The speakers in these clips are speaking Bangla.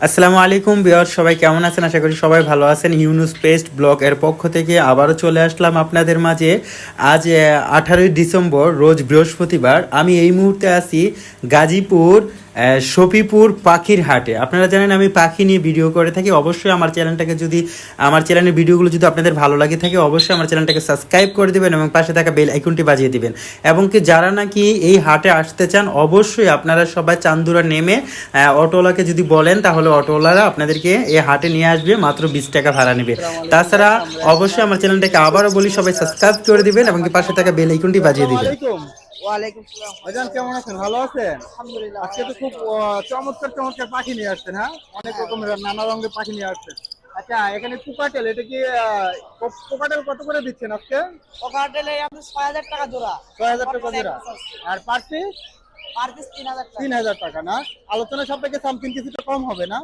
আসসালামু আলাইকুম বিয়ার সবাই কেমন আছেন? আশা করি সবাই ভালো আছেন। ইউনুস পেস্ট ব্লগ এর পক্ষ থেকে আবারও চলে আসলাম আপনাদের মাঝে। আজ আঠারোই ডিসেম্বর, রোজ বৃহস্পতিবার। আমি এই মুহূর্তে আছি গাজীপুর আহ, শফিপুর পাখির হাটে আপনারা জানেন আমি পাখি নিয়ে ভিডিও করে থাকি। অবশ্যই আমার চ্যানেলটাকে যদি আমার চ্যানেলের ভিডিওগুলো যদি আপনাদের ভালো লাগে থাকে অবশ্যই আমার চ্যানেলটাকে সাবস্ক্রাইব করে দিবেন এবং পাশে থাকা বেল আইকনটি বাজিয়ে দিবেন। এবং কি যারা নাকি এই হাটে আসতে চান অবশ্যই আপনারা সবাই চান্দুরা নেমে অটোওয়ালাকে যদি বলেন তাহলে অটোওয়ালারা আপনাদেরকে এই হাটে নিয়ে আসবে মাত্র বিশ টাকা ভাড়া নেবে। তাছাড়া অবশ্যই আমার চ্যানেলটাকে আবারও বলি সবাই সাবস্ক্রাইব করে দিবেন এবং পাশে থাকা বেল আইকনটি বাজিয়ে দিবেন। ওয়ালাইকুম সালাম। ভাইজান কেমন আছেন? ভালো আছেন? আলহামদুলিল্লাহ আজকে তো খুব চমৎকার চমৎকার পাখি নিয়ে আসছেন হ্যাঁ? অনেক রকমের নানা রঙের পাখি নিয়ে আসছেন। আচ্ছা এখানে এটা কি কত করে দিচ্ছেন আজকে? আপনি ছয় হাজার টাকা জোড়া। ছয় হাজার টাকা জোড়া। আর পার্টি পার পিস তিন হাজার টাকা। না? আলোচনা সাপেক্ষে সামথিং কিছুটা কম হবে না?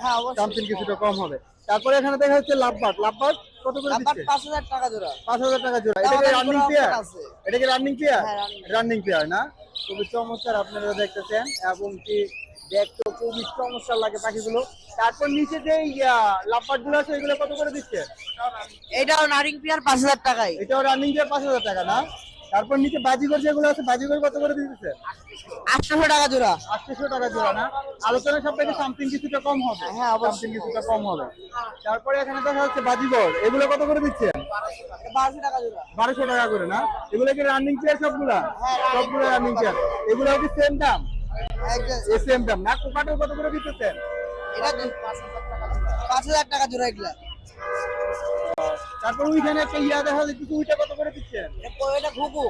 হ্যাঁ সামথিং কিছুটা কম হবে। তারপরে এখানে দেখা যাচ্ছে লাভবাট লাভবাট কত করে দিচ্ছে? টাকা জোড়া। পাঁচ হাজার টাকা জোড়া। এটা কি রানিং পেয়ার। এটা কি রানিং পেয়ার রানিং পেয়ার না? খুবই চমৎকার আপনারা দেখতেছেন এবং কি দেখতে খুবই চমৎকার লাগে পাখিগুলো। তারপর নিচে যে লাপাটগুলো আছে এগুলো কত করে দিচ্ছে? এটাও নারিং পিয়ার পাঁচ হাজার টাকায়। এটাও রানিং পেয়ার পাঁচ হাজার টাকা না? তারপর নিচে বাজিগর যেগুলো আছে বাজিগর কত করে দিচ্ছে আটশোশো টাকা জোড়া। আটশোশো টাকা জোড়া না? আলোচনা সাপেক্ষে সামথিং কিছুটা কম হবে। হ্যাঁ। সামথিং কিছুটা কম হবে। তারপরে এখানে দেখা যাচ্ছে বাজিগর। এগুলো কত করে দিচ্ছে? বারোশো টাকা করে না? এগুলো কি রানিং চেয়ার সবগুলা? হ্যাঁ, সবগুলো রানিং চেয়ার এগুলো কি সেম দাম? সেম দাম। না কোকাটেল কত করে দিতেছেন পাঁচ হাজার টাকা জোড়া এগুলা। তারপর ওইখানে একটা ইয়া দেখা যাচ্ছে ওইটা কত করে দিচ্ছেন? এটা ঘুঘু।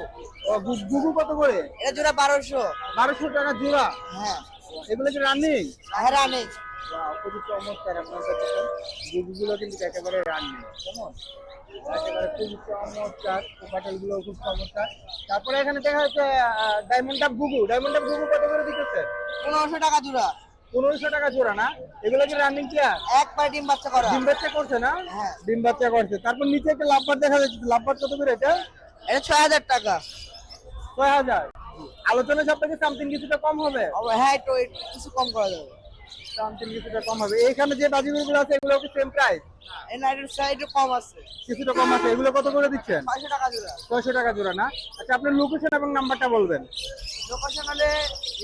ও, গুগু কত করে? এটা জোড়া বারোশো। বারোশো টাকা জোড়া? হ্যাঁ। এগুলো কি রানিং? হ্যাঁ রানিং। খুবই চমৎকার আপনার কাছে। গুগুগুলো কিন্তু একেবারে রানিং। কেমন? একেবারে খুবই চমৎকার। কোকাটেলগুলো খুব চমৎকার। তারপরে এখানে দেখা যাচ্ছে ডায়মন্ড ডাব গুগু ডায়মন্ড ডাব গুগু কত করে দিতেছে? পনেরোশো টাকা জোড়া। পনেরোশো টাকা জোড়া না? এগুলো কি রানিং চেয়ার এক পায়ে ডিম বাচ্চা করা। ডিম বাচ্চা করছে না? হ্যাঁ। ডিম বাচ্চা করছে। তারপর নিচে একটা লাভবার দেখা যাচ্ছে। লাভবার কত করে এটা? এটা ছয় হাজার টাকা। ছয় হাজার। আলোচনা সাপেক্ষে সামথিং কিছুটা কম হবে? হ্যাঁ একটু কিছু কম করা যাবে। সামথিং কিছুটা কম হবে। এইখানে যে বাজিগুলো আছে এগুলো কি সেম প্রাইস কম আছে। কিছুটা কম আছে। এগুলো কত করে দিচ্ছেন? ছয়শো টাকা জোড়া। ছয়শো টাকা জোড়া না? আচ্ছা আপনার লোকেশন এবং নাম্বারটা বলবেন। লোকেশন হলে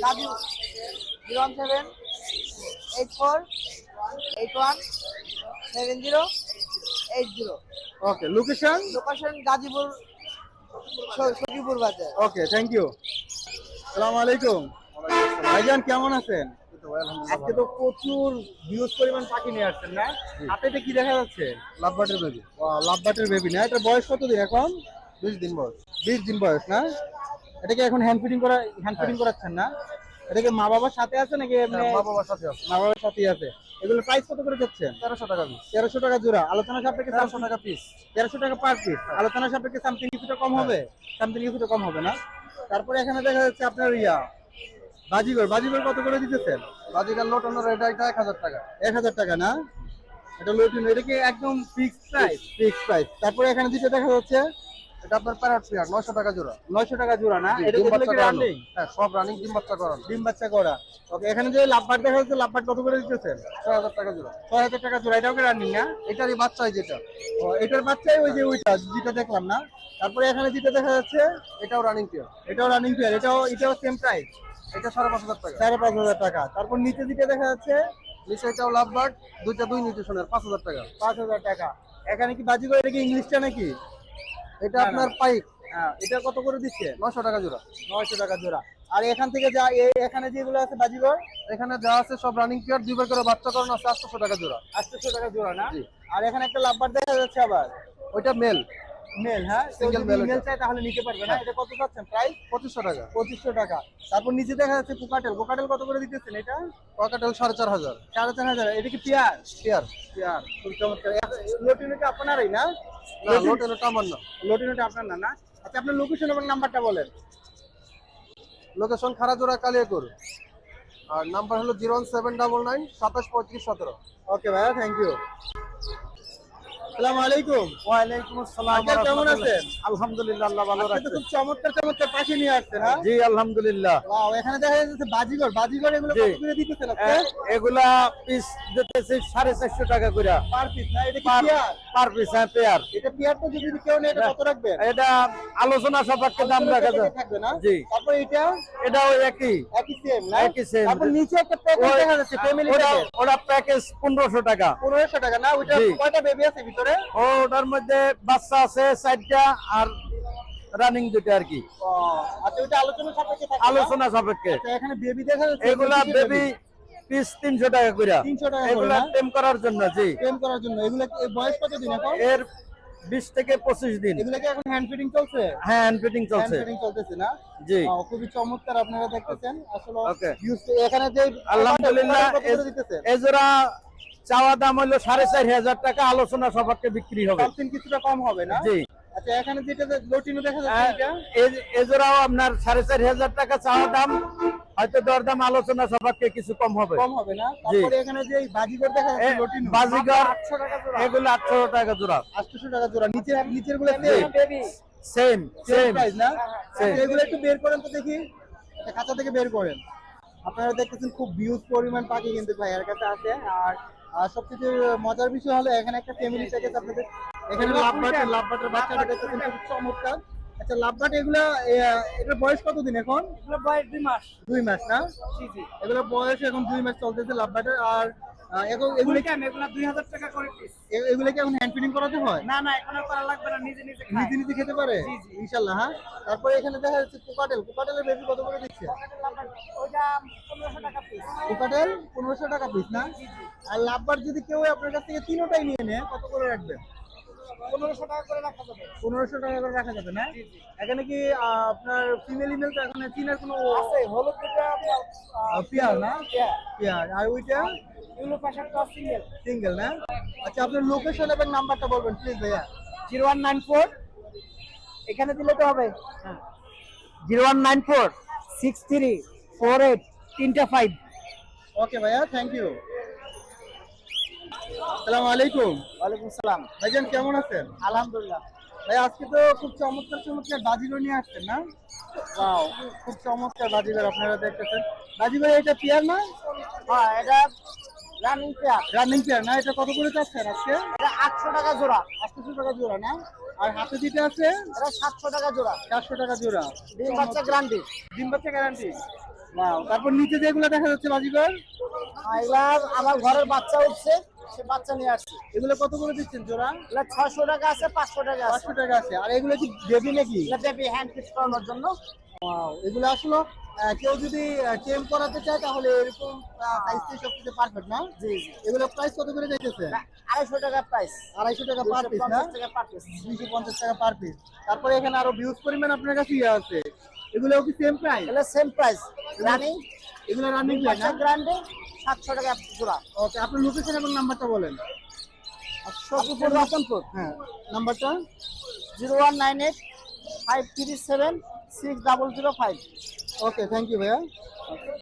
Raju eight four eight one seven zero eight zero okay location location Gazipur Sakhipur বাজার। ওকে থ্যাংক ইউ আসসালামু আলাইকুম। ভাইজান কেমন আছেন? আজকে তো প্রচুর বিউজ পরিমাণ পাখি নিয়ে আসছেন না? হাতে এটা কি দেখা যাচ্ছে? লাভবাটের বেবি লাভবাটের বেবি না? এটা বয়স কত দিন এখন? বিশ দিন বয়স। বিশ দিন বয়স না? এটাকে এখন হ্যান্ড ফিডিং করা হ্যান্ড ফিডিং করাচ্ছেন না? এটাকে মা বাবার সাথে আছে নাকি মা বাবার সাথে আছে। মা বাবার সাথেই আছে। এগুলো প্রাইস কত করে যাচ্ছেন? তেরোশো টাকা পিস তেরোশো টাকা জোড়া। আলোচনা সাপেক্ষে তেরোশো টাকা পিস তেরোশো টাকা পার পিস আলোচনা সাপেক্ষে সামথিং কিছুটা কম হবে। সামথিং কিছুটা কম হবে না। তারপরে এখানে দেখা যাচ্ছে আপনার ইয়া বাজিগর। বাজিগর কত করে দিতেছেন? বাজিকার লোটনের এটা এটা এক হাজার টাকা। এক হাজার টাকা না? এটা লোটিন এটা কি একদম ফিক্সড প্রাইস ফিক্সড প্রাইস তারপরে এখানে যেটা দেখা যাচ্ছে। এটা আপনার প্যারাট পেয়ার নয়শো টাকা জোড়া। নয়শো টাকা জোড়া না? এটা ডিম বাচ্চা রানিং হ্যাঁ সব রানিং ডিম বাচ্চা করানো। ডিম বাচ্চা করা। ওকে এখানে যে লাভবার দেখা যাচ্ছে লাভবার কত করে দিতেছেন? ছয় হাজার টাকা জোড়া। ছয় হাজার টাকা জোড়া এটাও কি রানিং না? এটারই বাচ্চাই যেটা। ও এটার বাচ্চাই ওই যে ওইটা যেটা দেখলাম না? তারপরে এখানে যেটা দেখা যাচ্ছে এটাও রানিং পেয়ার এটাও রানিং পেয়ার এটাও এটাও সেম প্রাইস এটা সাড়ে পাঁচ হাজার টাকা। সাড়ে পাঁচ হাজার টাকা। তারপর নিচে দিকে দেখা যাচ্ছে নিচে এটাও লাভ বার্ড দুইটা দুই নিচে নিউট্রিশনের পাঁচ হাজার টাকা। পাঁচ হাজার টাকা। এখানে কি বাজি করে এটা কি ইংলিশটা নাকি? এটা। আপনার পাইপ? হ্যাঁ এটা কত করে দিচ্ছে? নয়শো টাকা জোড়া। নয়শো টাকা জোড়া। আর এখান থেকে যা এখানে যেগুলো আছে বাজিবার এখানে যা আছে সব রানিং পিয়ার দুইবার করে বাচ্চা করানো আছে আটশোশো টাকা জোড়া। আটশোশো টাকা জোড়া না? আর এখানে একটা লাভবার দেখা যাচ্ছে আবার। ওইটা মেল মেল হ্যাঁ? সিঙ্গেল মেল চাই তাহলে নিতে পারবে না? এটা কত পাচ্ছেন প্রাইস পঁচিশশো টাকা। পঁচিশশো টাকা। তারপর নিচে দেখা যাচ্ছে কোকাটেল কত করে দিতেছেন এটা? পকেটেল সাড়ে চার হাজার। সাড়ে চার হাজার। এটা কি পেয়ার? পেয়ার। পেয়ার। খুব চমৎকার। লোটিনোটা আপনারই না? না লোট আমার না। লোটিনোটা আপনার না না? আচ্ছা আপনার লোকেশন এবং নাম্বারটা বলেন। লোকেশন খারাজোড়া কালিয়াকুর। আর নাম্বার হলো zero one seven double nine সাতাশ পঁয়ত্রিশ সতেরো। ওকে ভাইয়া থ্যাংক ইউ আসসালামু আলাইকুম। ওয়ালাইকুম আসসালাম আঙ্কেল কেমন আছেন? আলহামদুলিল্লাহ আল্লাহ ভালো রাখছে। খুব চমৎকার চমৎকার পাখি নিয়ে আসছেন হ্যাঁ? জি আলহামদুলিল্লাহ। ওয়াও এখানে দেখা যাচ্ছে বাজিগর বাজিগর এগুলো কত করে দিতেছেন এ- এগুলা পিস দিতেছি সাড়ে চারশো টাকা করে। পার পিস না এটা কি পার পেয়ার? পার পিস হ্যাঁ পেয়ার। এটা পেয়ারটা যদি কেউ নেয় এটা কত রাখবেন? এটা আলোচনা সাপেক্ষে দাম রাখা থাকবে না? জি। তারপর এটা? এটা ওই একই। একই সেম না? একই same। তারপর নিচে একটা প্যাকেজ দেখা যাচ্ছে ফ্যামিলি ওটা প্যাকেজ ওটা প্যাকেজ পনেরোশো টাকা। পনেরোশো টাকা না? ওইটা কয়টা বেবি আছে? ভিতরে ও ওটার মধ্যে বাচ্চা আছে চারটা আর রানিং দুটো আর কি। আলোচনা সাপেক্ষে আচ্ছা, এখানে বেবি দেখা যাচ্ছে এগুলা বেবি পিস তিনশো টাকা করে 300 টাকা এগুলা না? টেম করার জন্য জি। ট্রেন করার জন্য। এগুলা বয়স কত দিন এখন? এর বিশ থেকে পঁচিশ দিন। এগুলা কি এখন হ্যান্ড ফিডিং চলছে? হ্যাঁ হ্যান্ড ফিটিং হ্যান্ড চলছে। চলতেছে না? জি। খুবই চমৎকার আপনারা দেখতেছেন। আসলে এখানে যে আলহামদুলিল্লাহ চাওয়া দাম হলো সাড়ে চার হাজার টাকা আলোচনা সবাইকে বিক্রি হবে। কিছুটা কম হবে না? জি। আচ্ছা এখানে যেটা লটিনো দেখা যাচ্ছে হ্যাঁ, আপনার সাড়ে চার হাজার টাকা চাওয়া দাম হয়তো দরদাম আলোচনা সবাইকে কিছু কম হবে। কম হবে না? তারপরে এখানে যে বাজিগর দেখা যাচ্ছে লটিনো বাজিগর আটশো টাকা জোড়া। এগুলো টাকা জোড়া। আটশো টাকা জোড়া। নিচে নিচেরগুলো সেম সেম প্রাইস না. আচ্ছা, এগুলো একটু বের করেন তো দেখি। থেকে বের করেন। আপনারা দেখতেছেন খুব বিউজ পরিমাণ পাখি কিন্তু ভাইয়ের কাছে আছে। আর আর সবচেয়ে মজার বিষয় হলো এখানে একটা ফ্যামিলি প্যাকেজ আপনাদের এখানে লাভবাট লাভবাটের বাচ্চাটা দেখতেছেন খুব চমৎকার। আচ্ছা লাভবাট এগুলা এটার বয়স কতদিন এখন? এগুলো বয়স দুই মাস। দুই মাস না? জি জি। এগুলো বয়স এখন দুই মাস চলতেছে লাভবাটের আর এখন এগুলো এগুলো টাকা করে পিস এ- এগুলো কি এখন হ্যান্ড ফিডিং করাতে হয়? না না এখন আর করা লাগবে না নিজে নিজে নিজে নিজে খেতে পারে? জি, জি। হ্যাঁ? তারপরে এখানে দেখা যাচ্ছে কোকাটেল। কোকাটেলের বেবি কত করে দিচ্ছে? পিস কোকাটেল টাকা পিস না? আর লাভবার যদি কেউ আপনার কাছ থেকে তিনোটাই নিয়ে নেয় কত করে রাখবেন পনেরোশো টাকা করে রাখা যাবে। পনেরোশো টাকা করে রাখা যাবে না? এখানে কি আপনার ফিমেল ইমেল তো এখানে চিনার কোনো আছে হলুদ দুটো পেয়ার না? পেয়ার। আর ওইটা? এগুলো পাশাটা সিঙ্গেল সিঙ্গেল না? আচ্ছা আপনার লোকেশন এবং নাম্বারটা বলবেন প্লিজ ভাইয়া। Zero one nine four. এখানে দিলে তো হবে। হ্যাঁ। Zero one nine four six three four eight তিনটা ফাইভ। ওকে ভাইয়া থ্যাংক ইউ আসসালামু আলাইকুম। ওয়ালাইকুম সালাম। ভাইজান কেমন আছেন? আলহামদুলিল্লাহ। ভাই আজকে তো খুব চমৎকার চমৎকার নিয়ে আসছেন না? ওয়াও। খুব চমৎকার বাজিগর আপনারা দেখতেছেন। বাজিগর এটা পেয়ার না? হ্যাঁ এটা রানিং পেয়ার রানিং পেয়ার না? এটা কত করে চাচ্ছেন আজকে? এটা আটশো টাকা জোড়া। আটশো টাকা জোড়া না? আর হাতে যেটা আছে? এটা সাতশো টাকা জোড়া। চারশো টাকা জোড়া। ডিম বাচ্চা ডিম বাচ্চা গ্যারান্টি ওয়াও তারপর নিচে যেগুলো দেখা যাচ্ছে বাজিগর এগুলার আমার ঘরের বাচ্চা উঠছে। সে বাচ্চা নিয়ে আসছে। এগুলো কত করে দিচ্ছেন জোড়া? এগুলা ছয়শো টাকা আছে পাঁচশো টাকা আছে। পাঁচশো টাকা আছে। আর এগুলো কি বেবি নাকি? বেবি হ্যান্ড ফিট করানোর জন্য। এগুলো আসলে কেউ যদি টেম করাতে চায় তাহলে এরকম সাইজ সবকিছু পারফেক্ট না? জি এগুলো প্রাইস কত করে দেখেছে আড়াইশো টাকা প্রাইস আড়াইশো টাকা পার পিস না? পিস দুইশো পঞ্চাশ টাকা পার পিস তারপরে এখানে আরও ভিউজ পরিমাণ আপনার কাছে ইয়ে আছে। এগুলো কি সেম প্রাইস এগুলো সেম প্রাইস রানিং এগুলো রানিং প্রাইস না? গ্রান্ডে সাতশো টাকা জোড়া। ওকে আপনার লোকেশন এবং নাম্বারটা বলেন। সখীপুর রতনপুর। হ্যাঁ নাম্বারটা zero one nine eight five three seven six double zero five. Okay thank you ভাইয়া।